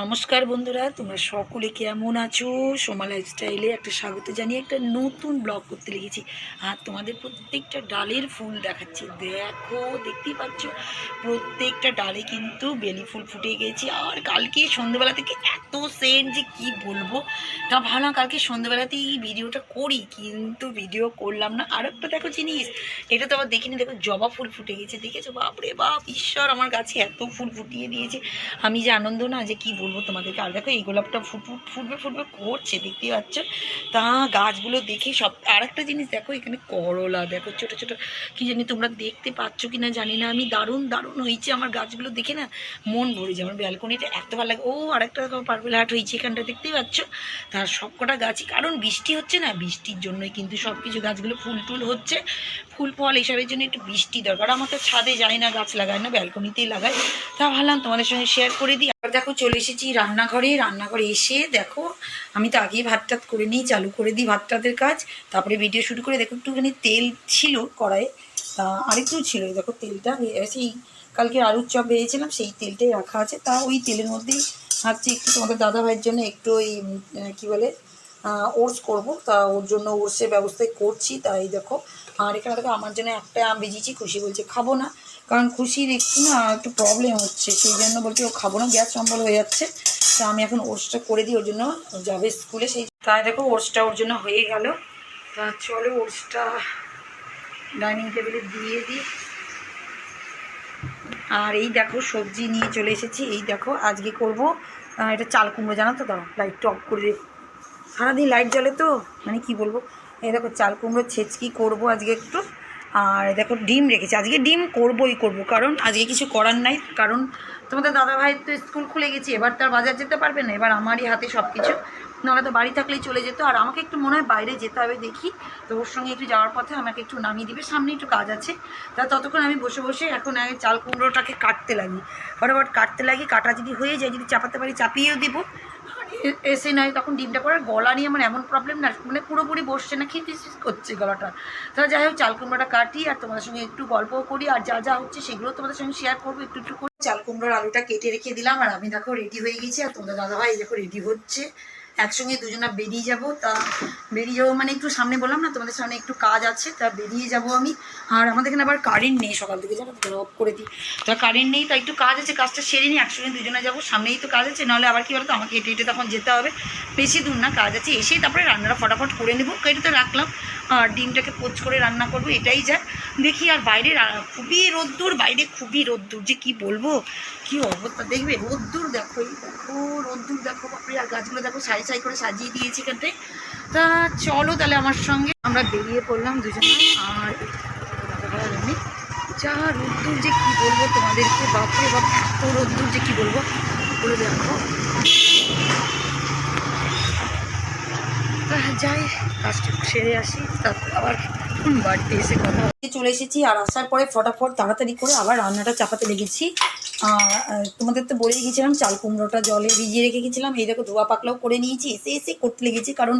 নমস্কার বন্ধুরা, তোমরা সকলে কেমন আছো? সোমা লাইফস্টাইলে একটা স্বাগত জানিয়ে একটা নতুন ব্লগ করতে লেগেছি। আর তোমাদের প্রত্যেকটা ডালের ফুল দেখাচ্ছি। দেখো, দেখতেই পাচ্ছ, প্রত্যেকটা ডালে কিন্তু বেলি ফুল ফুটে গেছে। আর কালকে সন্ধ্যেবেলা থেকে এত সেন্ট যে কি বলব? তা ভালো কালকে সন্ধ্যেবেলাতেই এই ভিডিওটা করি, কিন্তু ভিডিও করলাম না। আর একটা দেখো জিনিস, এটা তো আবার দেখিনি, দেখো জবা ফুল ফুটে গেছে। দেখেছ? বাপরে বাপ, ঈশ্বর, আমার গাছে এত ফুল ফুটিয়ে দিয়েছে। আমি যে আনন্দ না, যে কি বলব তোমাদেরকে। আর দেখো, এই গোলাপটা ফুট, ফুট- ফুটবে ফুটবে, করছে, দেখতেই পাচ্ছ? তা গাছগুলো দেখে সব আর একটা জিনিস দেখো, এখানে করলা, দেখো, ছোট ছোট, কি জানি তোমরা দেখতে পাচ্ছ কি না জানি না। আমি দারুণ দারুণ হয়েছে আমার গাছগুলো দেখে না, মন ভরে যায়। আমার ব্যালকনিটা এত ভালো লাগে। ও, আরেকটা পার্পেল হাট হয়েছে এখানটা, দেখতেই পাচ্ছ? তার সবকটা গাছই, কারণ বৃষ্টি হচ্ছে না, বৃষ্টির জন্যই কিন্তু সব কিছু গাছগুলো ফুল টুল হচ্ছে। ফুল ফল এসবের জন্য একটু বৃষ্টি দরকার। আমার তো ছাদে যায় না, গাছ লাগায় না, ব্যালকনিতেই লাগাই। তা ভাবলাম তোমাদের সঙ্গে শেয়ার করে দিই। আর দেখো চলে এসেছি রান্নাঘরে। রান্নাঘরে এসে দেখো, আমি তো আগেই ভাত টাত করে নিই, চালু করে দিই ভাত টাতের কাজ। তারপরে ভিডিও শুরু করে দেখো একটুখানি তেল ছিল কড়াইয়ে। তা আরেকটু ছিল দেখো তেলটা। সেই কালকে আলুর চপ ভেজেছিলাম সেই তেলটাই রাখা আছে। তা ওই তেলের মধ্যেই ভাবছি একটু তোমাদের দাদা ভাইয়ের জন্য একটু ওই কী বলে ওটস করব। তা ওর জন্য ওটসের ব্যবস্থাই করছি। তাই দেখো আর এখানে দেখো আমার জন্য একটা আম ভেজেছি খুশি বলছে, খাব না। কারণ খুশির একটু না একটু প্রবলেম হচ্ছে, সেই জন্য বলছে, ও খাব না, গ্যাস সম্বল হয়ে যাচ্ছে। তা আমি এখন ওটসটা করে দিই, ওর জন্য যাবে স্কুলে, সেই তাই দেখো ওটসটা ওর জন্য হয়ে গেল। তা চলো ওটসটা ডাইনিং টেবিলে দিয়ে দিই। আর এই দেখো সবজি নিয়ে চলে এসেছি, এই দেখো আজকে করব এটা চাল কুমড়ো, জানো তো? দাঁড়াও লাইটটা অফ করে সারাদিন লাইট জ্বলে তো মানে কি বলব? এই দেখো চাল কুমড়ো ছেচকি করব আজকে একটু। আর দেখো ডিম রেখেছি। আজকে ডিম করবই করব, কারণ আজকে কিছু করার নাই। কারণ তোমাদের দাদা ভাইয়ের তো স্কুল খুলে গেছে, এবার তার বাজার যেতে পারবে না। এবার আমারই হাতে সব কিছু নাহলে তো বাড়ি থাকলেই চলে যেত। আর আমাকে একটু মনে হয় বাইরে যেতে হবে দেখি। তো ওর সঙ্গে একটু যাওয়ার পথে আমাকে একটু নামিয়ে দিবে। সামনে একটু কাজ আছে। তা ততক্ষণ আমি বসে বসে এখন আগে চাল কুমড়োটাকে কাটতে লাগি। ফটাফট কাটতে লাগি। কাটা যদি হয়ে যায়, যদি চাপাতে পারি, চাপিয়েও দিব। এসে নয় তখন ডিমটা পরে গলা নিয়ে আমার এমন প্রবলেম না মানে পুরোপুরি বসছে না খিচিস করছে গলাটা। তাহলে যাই হোক চাল কুমড়োটা কাটি আর তোমাদের সঙ্গে একটু গল্পও করি আর যা যা হচ্ছে সেগুলো তোমাদের সঙ্গে শেয়ার করব, একটু একটু করে। চাল কুমড়োর আলুটা কেটে রেখে দিলাম আর আমি দেখো রেডি হয়ে গেছি আর তোমাদের দাদাভাই ভাই দেখো রেডি হচ্ছে। একসঙ্গে দুজনা বেরিয়ে যাব। তা বেরিয়ে যাব মানে একটু সামনে বললাম না, তোমাদের সামনে একটু কাজ আছে, তা বেরিয়ে যাব আমি। আর আমাদের এখানে আবার কারেন্ট নেই সকাল থেকে, জানো অফ করে দিই। তা কারেন্ট নেই, তা একটু কাজ আছে, কাজটা সেরে নিই, একসঙ্গে দুজনে যাব। সামনেই তো কাজ আছে, নাহলে আবার কী বলতো, আমাকে হেঁটে হেঁটে তখন যেতে হবে। বেশি দূর না, কাজ আছে এসেই তারপরে রান্নাটা ফটাফট করে নেব। এটা তো রাখলাম আর ডিমটাকে পোচ করে রান্না করব, এটাই যা দেখি আর বাইরে খুবই রোদ্দুর, বাইরে খুবই রোদ্দুর, যে কি বলব? কি অবস্থা? দেখবে, রোদ্দুর দেখো, এই দেখো, রোদ্দুর দেখো, বাপরে, আর গাছগুলো দেখো সাই সাই করে সাজিয়ে দিয়েছি এখানটায়। তা চলো তাহলে আমার সঙ্গে, আমরা বেরিয়ে পড়লাম দুজনে, আর যা রোদ্দুর যে কি বলব তোমাদেরকে, বাপরে বাপ, এত রোদ্দুর যে কি বলব, বলে দেখো যাই কাজটা সেরে আসি, তারপর আবার বাড়িতে এসে কথা চলে এসেছি আর আসার পরে ফটাফট তাড়াতাড়ি করে আবার রান্নাটা চাপাতে লেগেছি। তোমাদের তো বলেই গেছিলাম, চাল কুমড়োটা জলে ভিজিয়ে রেখে গেছিলাম। এই দেখো ধোয়া পাকলাও করে নিয়েছি, এসে এসে করতে লেগেছি, কারণ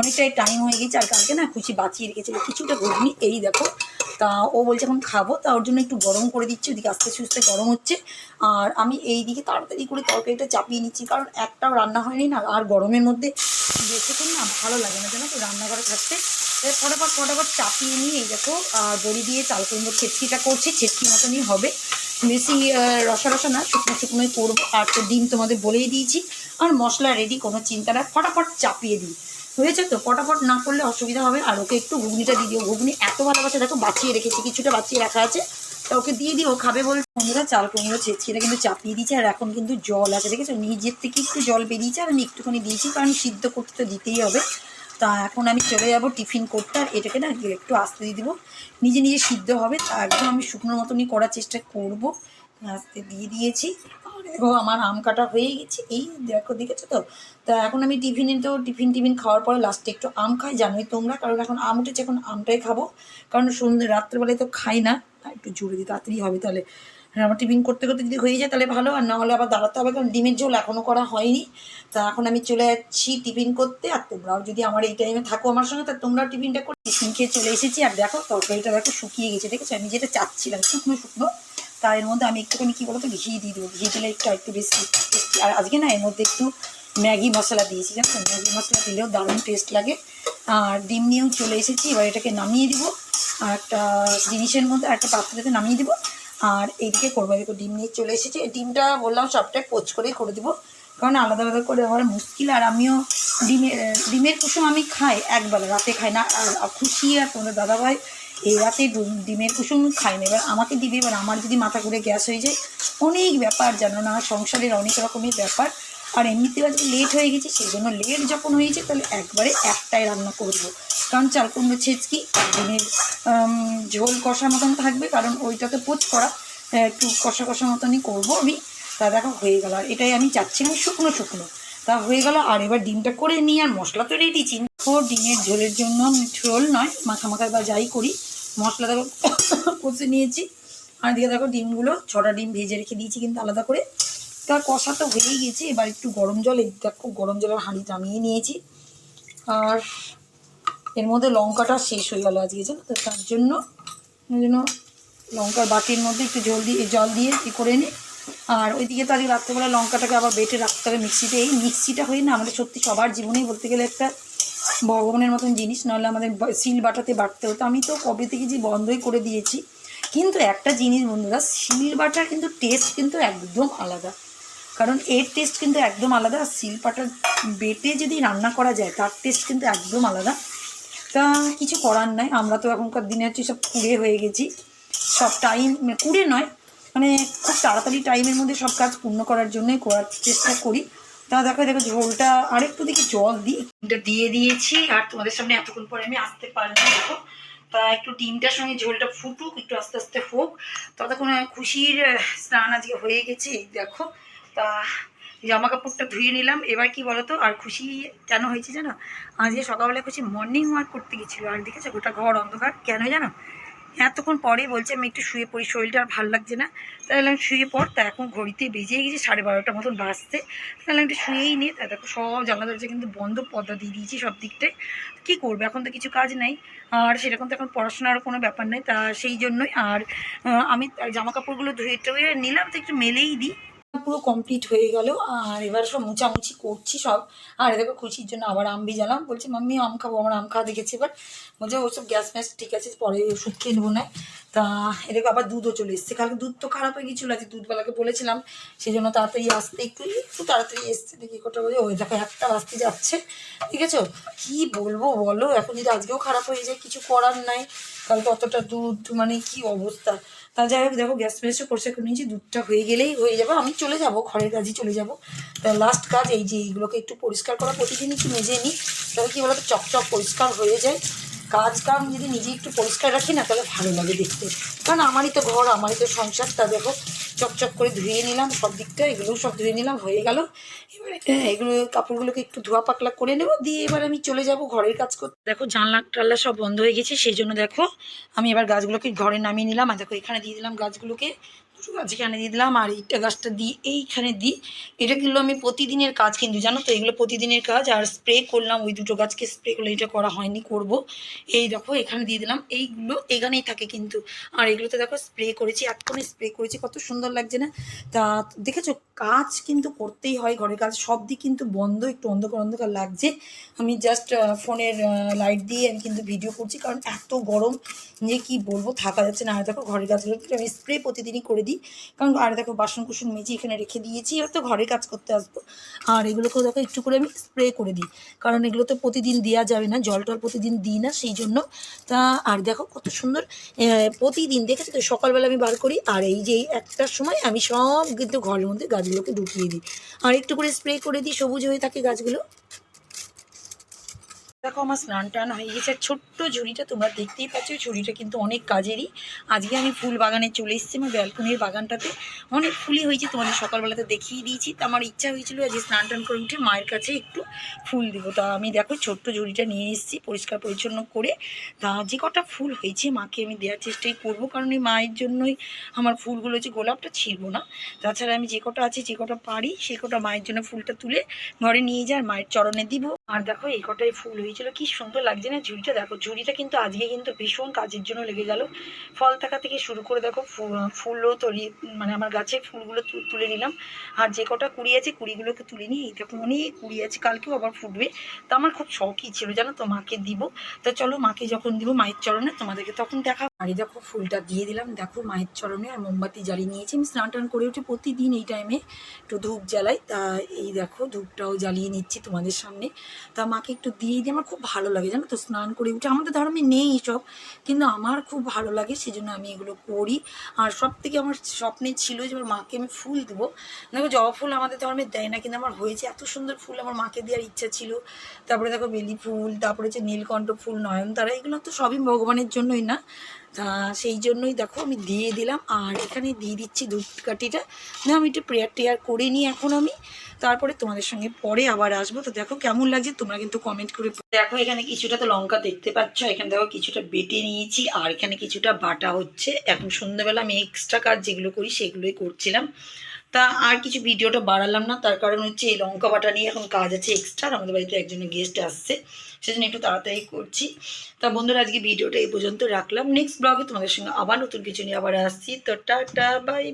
অনেকটাই টাইম হয়ে গেছে, আর কালকে না খুশি বাঁচিয়ে রেখেছিল, কিছুটা ঘুগনি। এই দেখো তা ও বলছে, এখন খাব, তা ওর জন্য একটু গরম করে দিচ্ছি, ওদিকে আস্তে সুস্তে গরম হচ্ছে। আর আমি এই দিকে তাড়াতাড়ি করে তরকারিটা চাপিয়ে নিচ্ছি, কারণ একটাও রান্না হয়নি না, আর গরমের মধ্যে বেশিক্ষণ না ভালো লাগে না, জানো তো, রান্নাঘরে থাকতে। ফটাফট ফটাফট চাপিয়ে নিয়ে, এই দেখো আর বড়ি দিয়ে চাল কুমড়ো ছেটকিটা করছি, ছেটকি মতনই হবে। বেশি রসা রসা না, শুকনো শুকনোই করব। আর তো ডিম তোমাদের বলেই দিয়েছি, আর মশলা রেডি কোনো চিন্তা না, ফটাফট চাপিয়ে দিই। হয়েছে তো ফটাফট না করলে অসুবিধা হবে। আর ওকে একটু ঘুগনিটা দিয়ে দিও। ঘুগনি এত ভালোবাসে, দেখো বাঁচিয়ে রেখেছি, কিছুটা বাঁচিয়ে রাখা আছে। তা ওকে দিয়ে দিও, খাবে বল বন্ধুরা, চাল কুমড়ো ছেঁচিটা কিন্তু চাপিয়ে দিয়েছে, আর এখন কিন্তু জল আছে, দেখেছ? নিজের থেকে একটু জল বেরিয়েছে, আর আমি একটুখানি দিয়েছি, কারণ সিদ্ধ করতে তো দিতেই হবে। তা এখন আমি চলে যাব টিফিন করতে, আর এটাকে না একটু আস্তে দিয়ে দেবো। নিজে নিজে সিদ্ধ হবে, তা একদম আমি শুকনোর মতনই করার চেষ্টা করব। আস্তে দিয়ে দিয়েছি। দেখো আমার আম কাটা হয়ে গেছে। এই দেখো, দেখেছ তো? তা এখন আমি টিফিনে তো টিফিন টিফিন খাওয়ার পরে লাস্টে একটু আম খাই, জানোই তোমরা, কারণ এখন আম উঠেছে, এখন আমটাই খাব। কারণ সন্ধ্যে, রাত্রেবেলায় তো খাই না। একটু জোরে দিই তাড়াতাড়ি হবে তাহলে। আর আমার টিফিন করতে করতে যদি হয়ে যায় তাহলে ভালো, আর না হলে আবার দাঁড়াতে হবে, কারণ ডিমের ঝোল এখনও করা হয়নি। তা এখন আমি চলে যাচ্ছি টিফিন করতে, আর তোমরাও যদি আমার এই টাইমে থাকো আমার সঙ্গে, তা তোমরাও টিফিনটা করে। টিফিন খেয়ে চলে এসেছি, আর দেখো, তরকারিটা দেখো শুকিয়ে গেছে, দেখেছ? আমি যেটা চাচ্ছিলাম, শুকনো শুকনো তা এর মধ্যে আমি একটুখানি কী বলতো, ঘি দিয়ে দেবো। ঘি দিলে একটু একটু বেশি আর আজকে না, এর মধ্যে একটু ম্যাগি মশলা দিয়েছি, জানো ম্যাগি মশলা দিলেও দারুণ টেস্ট লাগে। আর ডিম নিয়েও চলে এসেছি, এবার এটাকে নামিয়ে দিব। আর একটা জিনিসের মধ্যে একটা পাত্রতে নামিয়ে দিব। আর এইদিকে করব, দেখো, ডিম নিয়ে চলে এসেছি। ডিমটা বললাম সবটাই পোচ করেই করে দেবো। কারণ আলাদা আলাদা করে আমার মুশকিল, আর আমিও ডিমের ডিমের কুসুম আমি খাই, একবেলা, রাতে খাই না। আর খুশি আর তোমাদের দাদাভাই এই রাতে ডিমের কুসুম খাই না এবার আমাকে দিবে, এবার আমার যদি মাথা ঘুরে গ্যাস হয়ে যায়, অনেক ব্যাপার জানো না, সংসারের অনেক রকমের ব্যাপার। আর এমনিতেও আজকে লেট হয়ে গেছে সেই জন্য লেট যখন হয়েছে তাহলে একবারে একটাই রান্না করব। কারণ চাল কুমড়ো ছেচকি ডিমের ঝোল কষা মতন থাকবে, কারণ ওইটাতে পোচ করা একটু কষা কষা মতনই করব আমি। তা দেখো, হয়ে গেল। আর এটাই আমি চাচ্ছিলাম শুকনো শুকনো। তা হয়ে গেল। আর এবার ডিমটা করে নিই আর মশলা তো রেডি চিনবো ডিমের ঝোলের জন্য আমি ঝোল নয়, মাখা বা যাই করি। মশলা দেখো কষে নিয়েছি। আর দিকে দেখো ডিমগুলো, ছটা ডিম ভেজে রেখে দিয়েছি কিন্তু আলাদা করে। তা কষা তো হয়েই গেছে। এবার একটু গরম জল, এই দেখো গরম জলের হাঁড়ি নামিয়ে নিয়েছি। আর এর মধ্যে লঙ্কাটা শেষ হয়ে গেল আজকে, জানো তো? তার জন্য জন্য লঙ্কার বাটির মধ্যে একটু জল দিয়ে জল দিয়ে করে নিই। আর ওইদিকে তো আজকে রাত্রেবেলা লঙ্কাটাকে আবার বেটে রাখতে হবে মিক্সিতে। এই মিক্সিটা হয়ে না আমাদের সত্যি সবার জীবনেই বলতে গেলে একটা ভগবানের মতন জিনিস, নাহলে আমাদের শিল বাটাতে বাটতে হতো। আমি তো কবে থেকে যে বন্ধই করে দিয়েছি। কিন্তু একটা জিনিস বন্ধুরা শিল বাটার কিন্তু টেস্ট কিন্তু একদম আলাদা। কারণ এর টেস্ট কিন্তু একদম আলাদা, আর শিল পাটার বেটে যদি রান্না করা যায়, তার টেস্ট কিন্তু একদম আলাদা। তা কিছু করার নাই, আমরা তো এখনকার দিনে হচ্ছে সব কুড়ে হয়ে গেছি। সব টাইম কুড়ে নয় মানে খুব তাড়াতাড়ি টাইমের মধ্যে সব কাজ পূর্ণ করার জন্যই করার চেষ্টা করি। তা দেখো দেখো, ঝোলটা আরেকটু দেখি জল দিই। ডিমটা দিয়ে দিয়েছি, আর তোমাদের সামনে এতক্ষণ পরে আমি আসতে পারলাম দেখো, তা একটু ডিমটার সঙ্গে ঝোলটা ফুটুক, একটু আস্তে আস্তে হোক। ততক্ষণ খুশির স্নান আজকে হয়ে গেছে দেখো। তা জামা কাপড়টা ধুয়ে নিলাম। এবার কি বলতো, আর খুশি কেন হয়েছে জানো? আজকে সকালবেলা খুশি মর্নিং ওয়াক করতে গেছিল। আর দেখেছ, গোটা ঘর অন্ধকার। কেন জানো? এতক্ষণ পরে বলছে, আমি একটু শুয়ে পড়ি, শরীরটা আর ভালো লাগছে না। তাহলে আমি শুয়ে পড়, তা এখন ঘড়িতে বেজেই গেছে, সাড়ে বারোটার মতন বাজতে তাহলে একটু শুয়েই নিই তা দেখো সব জানলা দরজা কিন্তু বন্ধ, পর্দা দিয়ে দিয়েছি সব দিকটাই কী করবে, এখন তো কিছু কাজ নাই। আর সেরকম তো এখন পড়াশোনার কোনো ব্যাপার নেই, তা সেই জন্যই। আর আমি জামা কাপড়গুলো ধুয়ে টুয়ে নিলাম, তো একটু মেলেই দিই। পুরো কমপ্লিট হয়ে গেল, আর এবার সব মুচামুচি করছি সব। আর দেখো খুশির জন্য আবার আম ভিজালাম। বলছে, মাম্মি, আম খাব, আমার আম খাওয়া দেখেছি এবার। বলছে ওসব গ্যাস ম্যাস ঠিক আছে, পরে ওষুধ খেয়ে নেব না তা এদিকে আবার দুধও চলে এসছে। কালকে দুধ তো খারাপ হয়ে গেছিল আজকে দুধওয়ালাকে বলেছিলাম। সেই জন্য তাড়াতাড়ি আসতে একটু একটু তাড়াতাড়ি এসছে। দেখি কটা বলে ওই দেখো একটা বাজতে যাচ্ছে। ঠিক আছে? কি বলব বলো? এখন যদি আজকেও খারাপ হয়ে যায়, কিছু করার নাই। কালকে অতটা দুধ মানে কি অবস্থা? তা যাই হোক, দেখো গ্যাস ফ্যাসও পরিষ্কার করে নিয়েছি, দুধটা হয়ে গেলেই হয়ে যাবে। আমি চলে যাব, ঘরের কাজই চলে যাব। তা লাস্ট কাজ এই যে এইগুলোকে একটু পরিষ্কার করা, প্রতিদিনই একটু মেজে নিই। তাহলে কী বলতো, চকচক পরিষ্কার হয়ে যায়। কাজ কাম যদি নিজে একটু পরিষ্কার রাখি না তাহলে ভালো লাগে দেখতে। কারণ আমারই তো ঘর আমারই তো সংসার তা দেখো চকচক করে ধুয়ে নিলাম সব দিকটা এগুলো সব ধুয়ে নিলাম হয়ে গেল। এবারে হ্যাঁ, এগুলো কাপড়গুলোকে একটু ধোয়া পাকলা করে নেব দিয়ে এবার আমি চলে যাব ঘরের কাজ করতে দেখো জানলা টাল্লা সব বন্ধ হয়ে গেছে সেই জন্য দেখো আমি এবার গাছগুলোকে ঘরে নামিয়ে নিলাম আর দেখো এখানে দিয়ে দিলাম গাছগুলোকে। দুটো গাছ এখানে দিয়ে দিলাম আর এইটা গাছটা দিই এইখানে দিই। এটা কিন্তু আমি প্রতিদিনের কাজ কিন্তু, জানো তো? এগুলো প্রতিদিনের কাজ আর স্প্রে করলাম, ওই দুটো গাছকে স্প্রে করলে এটা করা হয়নি, করব। এই দেখো, এখানে দিয়ে দিলাম। এইগুলো এখানেই থাকে কিন্তু। আর এগুলোতে দেখো স্প্রে করেছি এক্ষুনি স্প্রে করেছি। কত সুন্দর লাগছে না? তা দেখেছ? কাজ কিন্তু করতেই হয় ঘরের কাজ। সব দিক কিন্তু বন্ধ, একটু অন্ধকার অন্ধকার লাগছে। আমি জাস্ট ফোনের লাইট দিয়ে আমি কিন্তু ভিডিও করছি। কারণ এত গরম, যে কি বলব? থাকা যাচ্ছে না। আর দেখো ঘরের কিন্তু আমি স্প্রে প্রতিদিনই করে দিই। কারণ আর দেখো বাসন কুসন মেজে এখানে রেখে দিয়েছি, এবার তো ঘরের কাজ করতে আসব। আর এগুলোকেও দেখো, একটু করে আমি স্প্রে করে দিই। কারণ এগুলো তো প্রতিদিন দেওয়া যাবে না, জল টল প্রতিদিন দিই না, সেই জন্য। তা, আর দেখো কত সুন্দর প্রতিদিন দেখেছ তো, সকালবেলা আমি বার করি, আর এই যে একটার সময় আমি সব কিন্তু ঘরের মধ্যে গাছগুলোকে ঢুকিয়ে দিই। আর একটু করে স্প্রে করে দিই, সবুজ হয়ে থাকে গাছগুলো। দেখো আমার স্নান টান হয়ে গেছে। ছোট্ট ঝুড়িটা তোমরা দেখতেই পাচ্ছ ঝুড়িটা কিন্তু অনেক কাজেরই। আজকে আমি ফুল বাগানে চলে এসেছি, আমার ব্যালকনির বাগানটাতে। অনেক ফুলই হয়েছে, তোমাদের সকালবেলাতে দেখিয়ে দিয়েছি। তা আমার ইচ্ছা হয়েছিল আজকে স্নান টান করে উঠে মায়ের কাছে একটু ফুল দেবো। তা আমি দেখো ছোট্ট ঝুড়িটা নিয়ে এসেছি, পরিষ্কার পরিচ্ছন্ন করে। তা যে কটা ফুল হয়েছে মাকে আমি দেওয়ার চেষ্টাই করব, কারণ এই মায়ের জন্যই আমার ফুলগুলো হচ্ছে গোলাপটা ছিঁড়বো না। তাছাড়া আমি যে কটা আছে, যে কটা পারি, সে কটা মায়ের জন্য ফুলটা তুলে ঘরে নিয়ে আর মায়ের চরণে দিব। আর দেখো এই কটাই ফুল হয়েছে। হয়েছিল কি সুন্দর লাগছে না ঝুড়িটা? দেখো, ঝুড়িটা কিন্তু আজকে কিন্তু ভীষণ কাজের জন্য লেগে গেল। ফল থাকা থেকে শুরু করে দেখো ফুলও তরি মানে আমার গাছে ফুলগুলো তুলে নিলাম। আর যে কটা কুড়ি আছে, কুড়িগুলোকে তুলে নিয়ে এই দেখো, অনেক কুড়ি আছে, কালকেও আবার ফুটবে। তা আমার খুব শখই ছিল, জানো তো, মাকে দিব। তা চলো, মাকে যখন দিব, মায়ের চরণে তোমাদেরকে তখন দেখা আর দেখো ফুলটা দিয়ে দিলাম। দেখো, মায়ের চরণে আর মোমবাতি জ্বালিয়ে নিয়েছি। আমি স্নান টান করে উঠে প্রতিদিন এই টাইমে একটু ধূপ জ্বালাই। তা এই দেখো, ধূপটাও জ্বালিয়ে নিচ্ছি তোমাদের সামনে। তা মাকে একটু দিয়ে দিই, আমার খুব ভালো লাগে, জানো তো, স্নান করে উঠে। আমাদের ধর্মে নেই সব কিন্তু আমার খুব ভালো লাগে, সেজন্য আমি এগুলো করি। আর সব থেকে আমার স্বপ্নে ছিল যে, আমার মাকে আমি ফুল দেবো। দেখো, জবা ফুল আমাদের ধর্মে দেয় না, কিন্তু আমার হয়েছে। এত সুন্দর ফুল আমার মাকে দেওয়ার ইচ্ছা ছিল। তারপরে দেখো, বেলি ফুল, তারপরে হচ্ছে নীলকণ্ঠ ফুল, নয়নতারা, এগুলো তো সবই ভগবানের জন্যই না। তা সেই জন্যই দেখো আমি দিয়ে দিলাম। আর এখানে দিয়ে দিচ্ছি ধূপকাঠিটা না, আমি একটু প্রেয়ার টেয়ার করে নিই এখন আমি। তারপরে তোমাদের সঙ্গে পরে আবার আসব। তো দেখো কেমন লাগছে, তোমরা কিন্তু কমেন্ট করে দেখো এখানে কিছুটা তো লঙ্কা দেখতে পাচ্ছ। এখানে দেখো কিছুটা বেটে নিয়েছি। আর এখানে কিছুটা বাটা হচ্ছে। এখন সন্ধ্যাবেলা আমি এক্সট্রা কাজ যেগুলো করি সেগুলোই করছিলাম। তা আর কিছু ভিডিওটা বাড়ালাম না, তার কারণ হচ্ছে এই লঙ্কা বাটা নিয়ে এখন কাজ আছে এক্সট্রা আমাদের বাড়িতে একজন গেস্ট আসছে, সেজন্য একটু তাড়াতাড়ি করছি। তা বন্ধুরা, আজকে ভিডিওটা এই পর্যন্ত রাখলাম। নেক্সট ব্লগে তোমাদের সঙ্গে আবার নতুন কিছু নিয়ে আবার আসছি। তো টাটা বাই বাই